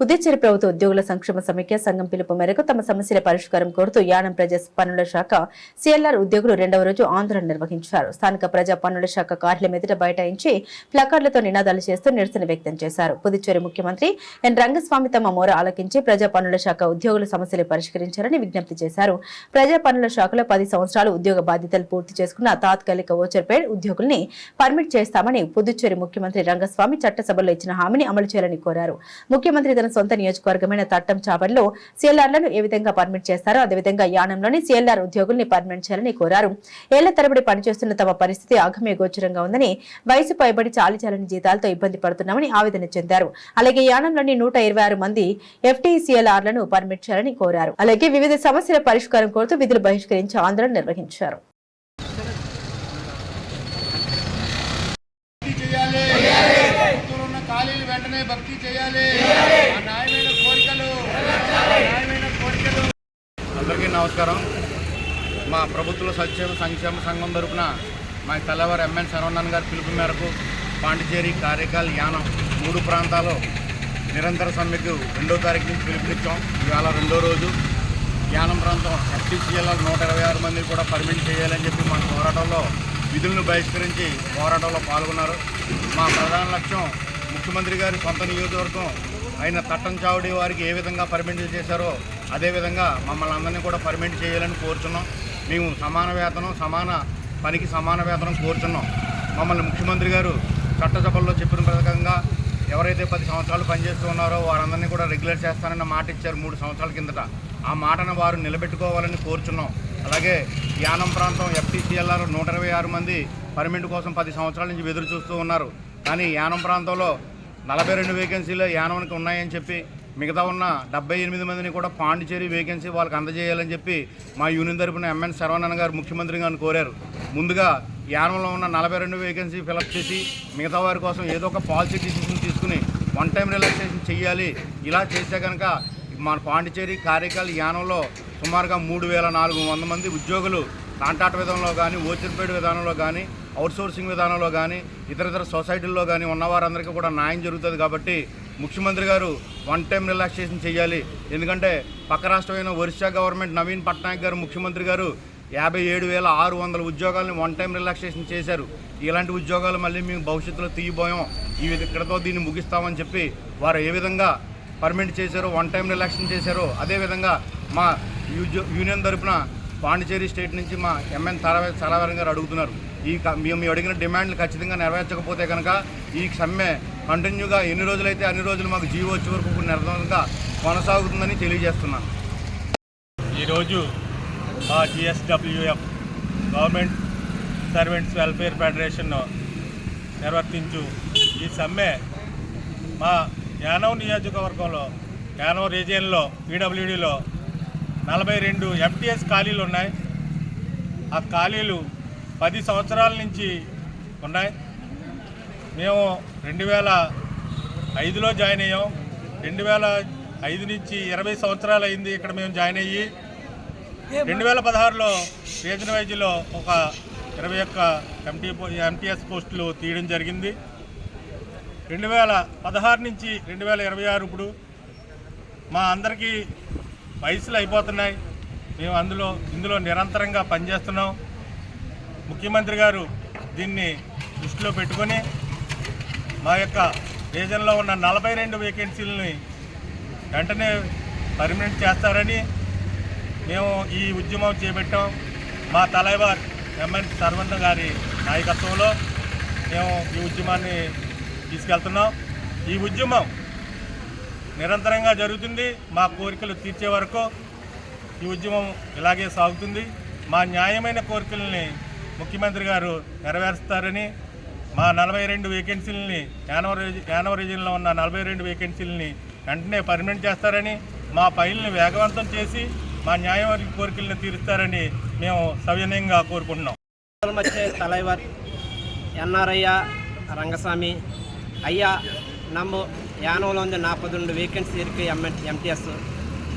పుదుచ్చేరి ప్రభుత్వ ఉద్యోగుల సంక్షేమ సమైక్య సంఘం పిలుపు మేరకు తమ సమస్యల పరిష్కారం కోరుతూ యానం ప్రజా పన్నుల శాఖ సిఎల్ఆర్ ఉద్యోగులు రెండవ రోజు ఆందోళన నిర్వహించారు. స్థానిక ప్రజా పన్నుల శాఖ కార్యాలయం ఎదుట బైఠాయించి ప్లకార్డులతో నినాదాలు చేస్తూ నిరసన వ్యక్తం చేశారు. పుదుచ్చేరి ముఖ్యమంత్రి ఎన్. రంగస్వామి తమ మోర ఆలకించి ప్రజా పన్నుల శాఖ ఉద్యోగుల సమస్యలు పరిష్కరించారని విజ్ఞప్తి చేశారు. ప్రజా పన్నుల శాఖలో పది సంవత్సరాలు ఉద్యోగ బాధ్యతలు పూర్తి చేసుకున్న తాత్కాలిక ఓచర్పేడ్ ఉద్యోగుల్ని పర్మిట్ చేస్తామని పుదుచ్చేరి ముఖ్యమంత్రి రంగస్వామి చట్టసభలో ఇచ్చిన హామీని అమలు చేయాలని కోరారు. ముఖ్యమంత్రి తన సొంత నియోజకవర్గమైన తట్టం చాబర్లో సీఎల్ఆర్లను ఏ విధంగా పర్మిట్ చేస్తారో అదేవిధంగా యానంలోని సీఎల్ఆర్ ఉద్యోగుల్ని పర్మిట్ చేయాలని కోరారు. ఏళ్ళ తరబడి పనిచేస్తున్న తమ పరిస్థితి ఆగమే గోచరంగా ఉందని వయసు పైబడి చాలిచాలని జీతాలతో ఇబ్బంది పడుతున్నామని ఆవేదన చెందారు. అలాగే యానంలోని నూట ఇరవై ఆరు మంది ఎఫ్టీసీఎల్ఆర్లను పర్మిట్ చేయాలని కోరారు. అలాగే వివిధ సమస్యల పరిష్కారం కోరుతూ విధులు బహిష్కరించి ఆందోళన నిర్వహించారు. భక్తి చేయాలి ప్రభుత్వంలో ఉన్న ఖాళీలు వెంటనే భక్తి చేయాలి ఆ న్యాయమైన కోరికలు న్యాయమైన కోరికలు అందరికీ నమస్కారం మా ప్రభుత్వ సంక్షేమ సంక్షేమ సంఘం తరపున మా తెల్లవారు ఎంఎన్ శరవణన్ గారి పిలుపు మేరకు పాండిచేరి కారైకాల్ యానం మూడు ప్రాంతాల్లో నిరంతర సమ్మెకు రెండో తారీఖు నుంచి పిలుపునిచ్చాం. ఇవాళ రెండో రోజు. యానం ప్రాంతం ఎఫ్టీసీఎల్ నూట ఇరవై ఆరు మందిని కూడా పర్మిట్ చేయాలని చెప్పి మన పోరాటంలో విధులను బహిష్కరించి పోరాటంలో పాల్గొన్నారు. మా ప్రధాన లక్ష్యం ముఖ్యమంత్రి గారి సొంత నియోజకవర్గం అయిన తట్టం చావుడి వారికి ఏ విధంగా పర్మిట్ చేశారో అదేవిధంగా మమ్మల్ని అందరినీ కూడా పర్మిట్ చేయాలని కోరుచున్నాం. మేము సమాన వేతనం సమాన పనికి సమాన వేతనం కోరుతున్నాం మమ్మల్ని ముఖ్యమంత్రి గారు చట్టసభల్లో చెప్పిన ప్రకారంగా ఎవరైతే పది సంవత్సరాలు పనిచేస్తూ ఉన్నారో వారందరినీ కూడా రెగ్యులర్ చేస్తానన్న మాట ఇచ్చారు మూడు సంవత్సరాల కిందట. ఆ మాటను వారు నిలబెట్టుకోవాలని కోరుచున్నాం. అలాగే యానం ప్రాంతం ఎఫ్టీసీఎల్ఆర్ నూట ఇరవై ఆరు మంది పర్మిట్ కోసం పది సంవత్సరాల నుంచి ఎదురు చూస్తూ ఉన్నారు. కానీ యానం ప్రాంతంలో నలభై రెండు వేకెన్సీలు యానానికి ఉన్నాయని చెప్పి మిగతా ఉన్న డెబ్బై ఎనిమిది మందిని కూడా పాండిచేరి వేకెన్సీ వాళ్ళకి అందజేయాలని చెప్పి మా యూనియన్ తరపున ఎంఎన్ శరవణన్ గారు ముఖ్యమంత్రి గారిని కోరారు. ముందుగా యానంలో ఉన్న నలభై రెండు వేకెన్సీ ఫిలప్ చేసి మిగతా వారి కోసం ఏదో ఒక పాలసీ డిసిషన్ తీసుకుని వన్ టైం రిలాక్సేషన్ చేయాలి ఇలా చేస్తే కనుక మన పాండిచేరి కార్యకాల యానంలో సుమారుగా మూడు వేల నాలుగు వంద మంది ఉద్యోగులు కాంట్రాక్ట్ విధానంలో కానీ ఓచర్పేడ్ విధానంలో కానీ అవుట్సోర్సింగ్ విధానంలో కానీ ఇతర ఇతర సొసైటీల్లో కానీ ఉన్న వారందరికీ కూడా న్యాయం జరుగుతుంది కాబట్టి ముఖ్యమంత్రి గారు వన్ టైం రిలాక్సేషన్ చేయాలి. ఎందుకంటే పక్క రాష్ట్రమైన ఒరిస్సా గవర్నమెంట్ నవీన్ పట్నాయక్ గారు ముఖ్యమంత్రి గారు యాభై ఏడు వేల ఆరు వందల ఉద్యోగాలను వన్ టైం రిలాక్సేషన్ చేశారు. ఇలాంటి ఉద్యోగాలు మళ్ళీ మేము భవిష్యత్తులో తీయబోయాం. ఈ విధ- ఇక్కడతో దీన్ని ముగిస్తామని చెప్పి వారు ఏ విధంగా పర్మిట్ చేశారో వన్ టైం రిలాక్సేషన్ చేశారో అదేవిధంగా మా యూజో యూనియన్ తరఫున పాండిచేరి స్టేట్ నుంచి మా ఎంఎన్ తలవ తలవరం గారు అడుగుతున్నారు. ఈ క- మేము మేము అడిగిన డిమాండ్లు ఖచ్చితంగా నెరవేర్చకపోతే కనుక ఈ సమ్మె కంటిన్యూగా ఎన్ని రోజులైతే అన్ని రోజులు మాకు జీవో వచ్చే వరకు నిరంతరంగా కొనసాగుతుందని తెలియజేస్తున్నాను. ఈరోజు మా GSWF government servants welfare federation నిర్వర్తించు ఈ సమ్మె మా యానవ్ నియోజకవర్గంలో యానవ్ రీజియన్లో పీడబ్ల్యూడిలో నలభై రెండు ఎంటీఎస్ ఖాళీలు ఉన్నాయి. ఆ ఖాళీలు పది సంవత్సరాల నుంచి ఉన్నాయి. మేము రెండు వేల ఐదులో జాయిన్ అయ్యాం. రెండు వేల ఐదు నుంచి ఇరవై సంవత్సరాలు అయింది ఇక్కడ మేము జాయిన్ అయ్యి. రెండు వేల పదహారులో రీజన్ వైజ్లో ఒక ఇరవై ఒక్క ఎంటీ ఎంటీఎస్ పోస్టులు తీయడం జరిగింది. రెండు వేల పదహారు నుంచి రెండు వేల ఇరవై ఆరు ఇప్పుడు మా అందరికీ వయసులు అయిపోతున్నాయి. మేము అందులో ఇందులో నిరంతరంగా పనిచేస్తున్నాం. ముఖ్యమంత్రి గారు దీన్ని దృష్టిలో పెట్టుకొని మా యొక్క రీజన్లో ఉన్న నలభై రెండు వేకెన్సీలని వెంటనే పర్మనెంట్ చేస్తారని మేము ఈ ఉద్యమం చేపట్టాం. మా తలైవార్ ఎంఎన్ సర్వంత గారి నాయకత్వంలో మేము ఈ ఉద్యమాన్ని తీసుకెళ్తున్నాం. ఈ ఉద్యమం నిరంతరంగా జరుగుతుంది. మా కోరికలు తీర్చే వరకు ఈ ఉద్యమం ఇలాగే సాగుతుంది. మా న్యాయమైన కోరికల్ని ముఖ్యమంత్రి గారు నెరవేరుస్తారని మా నలభై రెండు వేకెన్సీలని యానవ రీజ యానవ రీజన్లో ఉన్న నలభై రెండు వేకెన్సీలని వెంటనే పర్మనెంట్ చేస్తారని మా ఫైల్ని వేగవంతం చేసి మా న్యాయమైన కోరికలను తీరుస్తారని మేము సవినయంగా కోరుకుంటున్నాం వచ్చే தலைவர் ఎన్ఆర్ఐ రంగస్వామి ஐயா நம்ம யானோவில் வந்து நாற்பது ரெண்டு வேகன்சி இருக்குது எம்என் எம்டிஎஸ்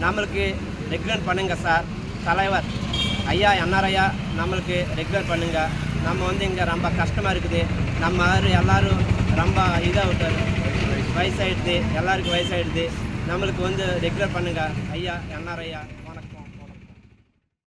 நம்மளுக்கு ரெகுலர் பண்ணுங்க சார் தலைவர் ஐயா என்ஆர்ஐயா நம்மளுக்கு ரெகுலர் பண்ணுங்க நம்ம வந்து இங்கே ரொம்ப கஷ்டமாக இருக்குது. நம்ம மாதிரி ரொம்ப இதாக விட்டாரு. வயசாயிடுது. எல்லாருக்கும் வயசாயிடுது. நம்மளுக்கு வந்து ரெகுலர் பண்ணுங்கள் ஐயா என்ஆர் ஐயா.